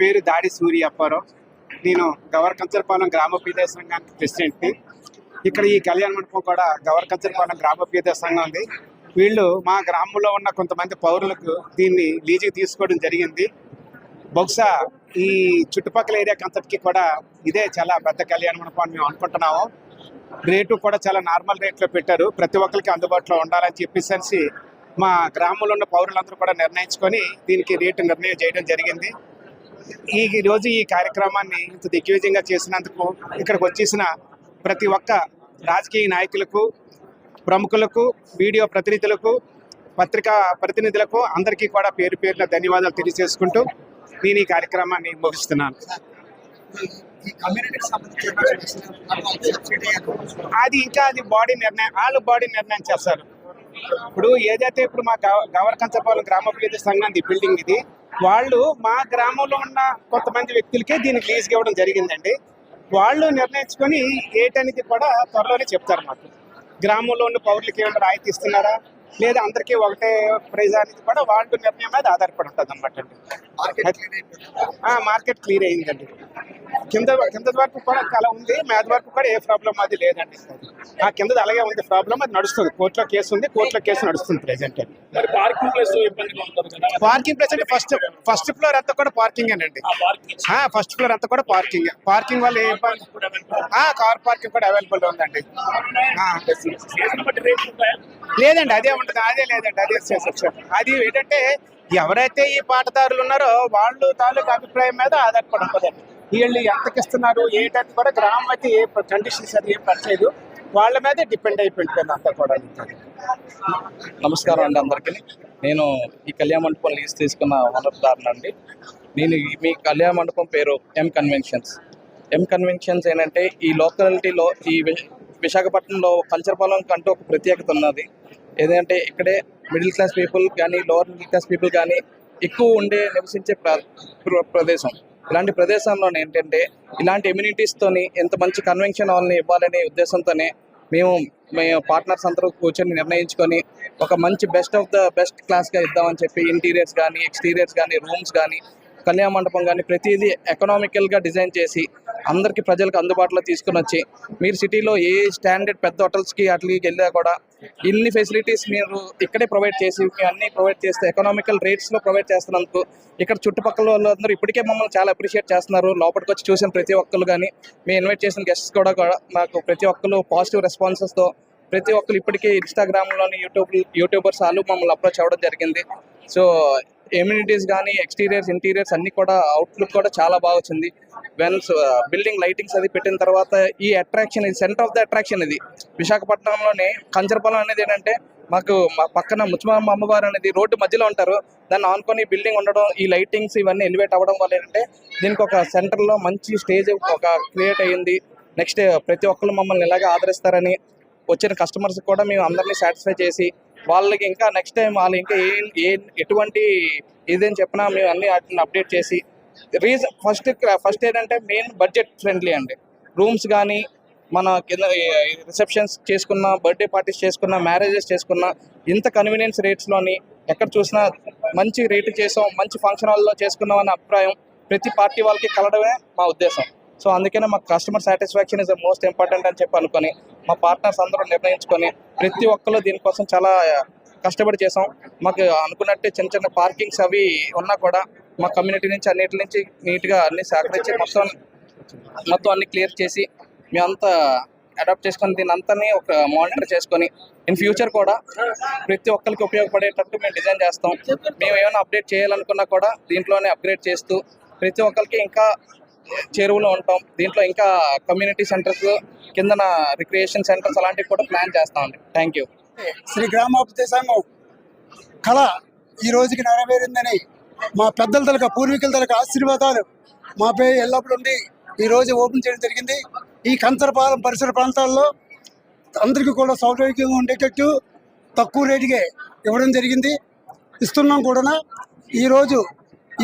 పేరు దాడి సూర్య అప్పారావు నేను గవర్ కంచరపాలెం గ్రామ పీడిత సంఘానికి ప్రెసిడెంట్ని. ఇక్కడ ఈ కళ్యాణ మండపం కూడా గవర్ కంచరపాలెం గ్రామ పీడిత సంఘం ఉంది. వీళ్ళు మా గ్రామంలో ఉన్న కొంతమంది పౌరులకు దీన్ని లీజుకి తీసుకోవడం జరిగింది. బహుశా ఈ చుట్టుపక్కల ఏరియా అంతటికి కూడా ఇదే చాలా పెద్ద కళ్యాణ మండపం అని మేము అనుకుంటున్నాము. రేటు కూడా చాలా నార్మల్ రేట్లో పెట్టారు. ప్రతి ఒక్కరికి అందుబాటులో ఉండాలని చెప్పేసి మా గ్రామంలో ఉన్న పౌరులందరూ కూడా నిర్ణయించుకొని దీనికి రేటు నిర్ణయం చేయడం జరిగింది. ఈ రోజు ఈ కార్యక్రమాన్ని ఇంత దిగ్విజయంగా చేసినందుకు ఇక్కడికి వచ్చేసిన ప్రతి ఒక్క రాజకీయ నాయకులకు ప్రముఖులకు వీడియో ప్రతినిధులకు పత్రికా ప్రతినిధులకు అందరికీ కూడా పేరు పేరున ధన్యవాదాలు తెలియజేసుకుంటూ నేను ఈ కార్యక్రమాన్ని ముగిస్తున్నాను. అది ఇంకా అది బాడీ నిర్ణయం వాళ్ళు బాడీ నిర్ణయం చేస్తారు. ఇప్పుడు ఏదైతే ఇప్పుడు మా గవ గవర్ కంచపాలెం గ్రామాభివృద్ధి సంఘం ఇది బిల్డింగ్ ఇది వాళ్ళు మా గ్రామంలో ఉన్న కొంతమంది వ్యక్తులకే దీనికి లీజ్కి ఇవ్వడం జరిగిందండి. వాళ్ళు నిర్ణయించుకొని ఏటనేది కూడా త్వరలోనే చెప్తారు మాకు. గ్రామంలో ఉన్న పౌరులకి ఏమైనా రాయితీ ఇస్తున్నారా? లేదా అందరికీ ఒకటే ప్రైజ్ అనేది కూడా వాళ్ళ నిర్ణయం మీద ఆధారపడి ఉంటుంది అనమాట అండి మార్కెట్ క్లియర్ అయిందండి. కింద కింద వరకు కూడా అలా ఉంది మీద వరకు కూడా ఏ ప్రాబ్లం అది లేదండి. ఆ కిందది అలాగే ఉంది ప్రాబ్లం అది నడుస్తుంది. కోర్టులో కేసు ఉంది కోర్టులో కేసు నడుస్తుంది ప్రెసెంట్ మరి పార్కింగ్ ప్లేస్ కదా. పార్కింగ్ ప్లేస్ అంటే ఫస్ట్ ఫస్ట్ ఫ్లోర్ అంతా కూడా పార్కింగ్ అండి ఫస్ట్ ఫ్లోర్ అంతా కూడా పార్కింగ్ పార్కింగ్ వల్ల ఏ ఇబ్బంది ఆ, కార్ పార్కింగ్ కూడా అవైలబుల్ ఉందండి. లేదండి అదే ఉంటుంది అదే లేదండి అదే అది ఏంటంటే ఎవరైతే ఈ పాటదారులు ఉన్నారో వాళ్ళు తాలూకు అభిప్రాయం మీద ఆధారపడి ఉంటుందండి. వీళ్ళు ఎంతకిస్తున్నారు ఇస్తున్నారు కూడా గ్రామం అయితే ఏ కండిషన్స్ అది ఏం పట్టలేదు. వాళ్ళ మీదే డిపెండ్ అయిపోయింది అంతా కూడా. నమస్కారం అండి అందరికీ. నేను ఈ కళ్యాణ మండపం లీజ్ తీసుకున్న వనరుదారుని అండి. నేను మీ కళ్యాణ మండపం పేరు ఎం కన్వెన్షన్స్ ఎం కన్వెన్షన్స్ ఏంటంటే ఈ లోకాలిటీలో ఈ విశాఖపట్నంలో కల్చర్ కల్చరపాలెం కంటూ ఒక ప్రత్యేకత ఉన్నది. ఏదంటే ఇక్కడే మిడిల్ క్లాస్ పీపుల్ కానీ లోవర్ మిడిల్ క్లాస్ పీపుల్ కానీ ఎక్కువ ఉండే నివసించే ప్రదేశం. ఇలాంటి ప్రదేశంలో ఏంటంటే ఇలాంటి ఎమ్యూనిటీస్తోని ఎంత మంచి కన్వెన్షన్ హాల్ని ఇవ్వాలనే ఉద్దేశంతోనే మేము మేము పార్ట్నర్స్ అందరూ కూర్చొని నిర్ణయించుకొని ఒక మంచి బెస్ట్ ఆఫ్ ద బెస్ట్ క్లాస్గా ఇద్దామని చెప్పి ఇంటీరియర్స్ కానీ ఎక్స్టీరియర్స్ కానీ రూమ్స్ కానీ కళ్యాణ మండపం కానీ ప్రతిదీ ఎకనామికల్గా డిజైన్ చేసి అందరికీ ప్రజలకు అందుబాటులో తీసుకుని వచ్చి మీరు సిటీలో ఏ స్టాండర్డ్ పెద్ద హోటల్స్కి అట్లకి వెళ్ళినా కూడా ఇన్ని ఫెసిలిటీస్ మీరు ఇక్కడే ప్రొవైడ్ చేసి మేము అన్ని ప్రొవైడ్ చేస్తే ఎకనామికల్ రేట్స్లో ప్రొవైడ్ చేస్తున్నందుకు ఇక్కడ చుట్టుపక్కల వాళ్ళందరూ ఇప్పటికే మమ్మల్ని చాలా అప్రిషియేట్ చేస్తున్నారు. లోపలికి వచ్చి చూసిన ప్రతి ఒక్కరు కానీ మేము ఇన్వైట్ చేసిన గెస్ట్స్ కూడా కూడా మాకు ప్రతి ఒక్కరు పాజిటివ్ రెస్పాన్సెస్తో ప్రతి ఒక్కరు ఇప్పటికే ఇన్స్టాగ్రామ్లోని యూట్యూబ్ యూట్యూబర్స్ వాళ్ళు మమ్మల్ని అప్రోచ్ అవ్వడం జరిగింది. సో ఎమ్యూనిటీస్ కానీ ఎక్స్టీరియర్స్ ఇంటీరియర్స్ అన్ని కూడా అవుట్లుక్ కూడా చాలా బాగా వచ్చింది. వెన్స్ బిల్డింగ్ లైటింగ్స్ అది పెట్టిన తర్వాత ఈ అట్రాక్షన్ ఇది సెంటర్ ఆఫ్ ద అట్రాక్షన్ ఇది. విశాఖపట్నంలోనే కంచరపాలెం అనేది ఏంటంటే మాకు మా పక్కన ముచ్చమామ అమ్మవారు అనేది రోడ్డు మధ్యలో ఉంటారు. దాన్ని ఆనుకొని బిల్డింగ్ ఉండడం ఈ లైటింగ్స్ ఇవన్నీ ఎలివేట్ అవ్వడం వల్ల ఏంటంటే దీనికి ఒక సెంటర్లో మంచి స్టేజ్ ఒక క్రియేట్ అయ్యింది. నెక్స్ట్ ప్రతి ఒక్కరు మమ్మల్ని ఇలాగే ఆదరిస్తారని వచ్చిన కస్టమర్స్ కూడా మేము అందరినీ సాటిస్ఫై చేసి వాళ్ళకి ఇంకా నెక్స్ట్ టైం వాళ్ళు ఇంకా ఏ ఏ ఎటువంటి ఇదేం చెప్పినా మేము అన్ని వాటిని అప్డేట్ చేసి రీజన్ ఫస్ట్ ఫస్ట్ ఏంటంటే మెయిన్ బడ్జెట్ ఫ్రెండ్లీ అండి. రూమ్స్ కానీ మన కింద రిసెప్షన్స్ చేసుకున్న బర్త్డే పార్టీస్ చేసుకున్న మ్యారేజెస్ చేసుకున్న ఇంత కన్వీనియన్స్ రేట్స్లోని ఎక్కడ చూసినా మంచి రేటు చేసాం మంచి ఫంక్షన్ హాల్లో చేసుకున్నాం అనే అభిప్రాయం ప్రతి పార్టీ వాళ్ళకి కలడమే మా ఉద్దేశం. సో అందుకనే మాకు customer satisfaction is the most important అని చెప్పి అనుకొని మా పార్ట్నర్స్ అందరూ నిర్ణయించుకొని ప్రతి ఒక్కరు దీనికోసం చాలా కష్టపడి చేసాం మాకు అనుకున్నట్టే చిన్న చిన్న పార్కింగ్స్ అవి ఉన్నా కూడా మా కమ్యూనిటీ నుంచి అన్నిటి నుంచి నీట్గా అన్ని సేకరించి మొత్తం మొత్తం అన్ని క్లియర్ చేసి మేమంతా అడాప్ట్ చేసుకొని దీని అంతా ఒక మానిటర్ చేసుకొని ఇన్ ఫ్యూచర్ కూడా ప్రతి ఒక్కరికి ఉపయోగపడేటట్టు మేము డిజైన్ చేస్తాం. మేము ఏమైనా అప్డేట్ చేయాలనుకున్నా కూడా దీంట్లోనే అప్గ్రేడ్ చేస్తూ ప్రతి ఒక్కరికి ఇంకా చెరువులో ఉంటాం. దీంట్లో ఇంకా కమ్యూనిటీ సెంటర్స్ కిందన రిక్రియేషన్ సెంటర్స్ అలాంటివి కూడా ప్లాన్ చేస్తామండి థ్యాంక్ యూ శ్రీ గ్రామాభివృద్ధి సంఘం కళ ఈ రోజుకి నెరవేరిందని మా పెద్దల తలక పూర్వీకుల తలక ఆశీర్వాదాలు మాపై ఎల్లప్పుడూ ఉండి ఈ రోజు ఓపెన్ చేయడం జరిగింది. ఈ కంచరపాలెం పరిసర ప్రాంతాల్లో అందరికీ కూడా సౌకర్యంగా ఉండేటట్టు తక్కువ రేటుకే ఇవ్వడం జరిగింది. ఇస్తున్నాం కూడా ఈరోజు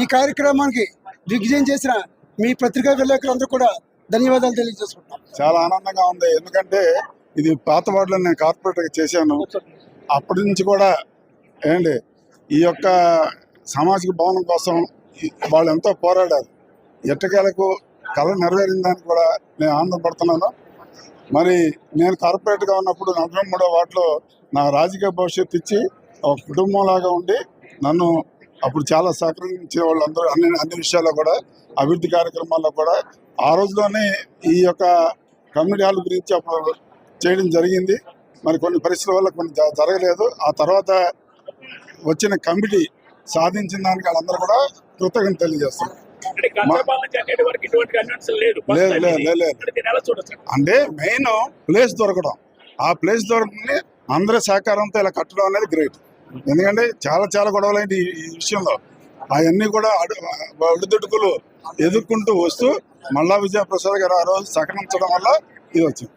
ఈ కార్యక్రమానికి దిగ్విజయం చేసిన మీ పత్రికా విలేకరులందరూ కూడా ధన్యవాదాలు తెలియజేసుకుంటాం చాలా ఆనందంగా ఉంది. ఎందుకంటే ఇది పాత వార్డులో నేను కార్పొరేటర్గా చేశాను. అప్పటి నుంచి కూడా ఏంటి ఈ యొక్క సామాజిక భవనం కోసం వాళ్ళు ఎంతో పోరాడారు. ఎట్టకేలకు కళ నెరవేరిన దానికి కూడా నేను ఆనందపడుతున్నాను మరి నేను కార్పొరేట్గా ఉన్నప్పుడు నలభై మూడో వార్డులో నా రాజకీయ భవిష్యత్తు ఇచ్చి ఒక కుటుంబంలాగా ఉండి నన్ను అప్పుడు చాలా సహకరించే వాళ్ళందరూ అన్ని అన్ని విషయాల్లో కూడా అభివృద్ధి కార్యక్రమాల్లో కూడా ఆ రోజులోనే ఈ యొక్క కమ్యూనిటీ హాల్ గురించి అప్పుడు చేయడం జరిగింది. మరి కొన్ని పరిస్థితుల వల్ల కొన్ని జరగలేదు. ఆ తర్వాత వచ్చిన కమిటీ సాధించిన దానికి వాళ్ళందరూ కూడా కృతజ్ఞత తెలియజేస్తారు అంటే మెయిన్ ప్లేస్ దొరకడం. ఆ ప్లేస్ దొరకని అందరి సహకారంతో ఇలా కట్టడం అనేది గ్రేట్. ఎందుకంటే చాలా చాలా గొడవలు అయింది ఈ- విషయంలో. అవన్నీ కూడా అడు ఒడిదుడుకులు ఎదుర్కొంటూ వస్తూ మల్లా విజయప్రసాద్ గారు ఆ రోజు సహకరించడం వల్ల ఇది వచ్చింది.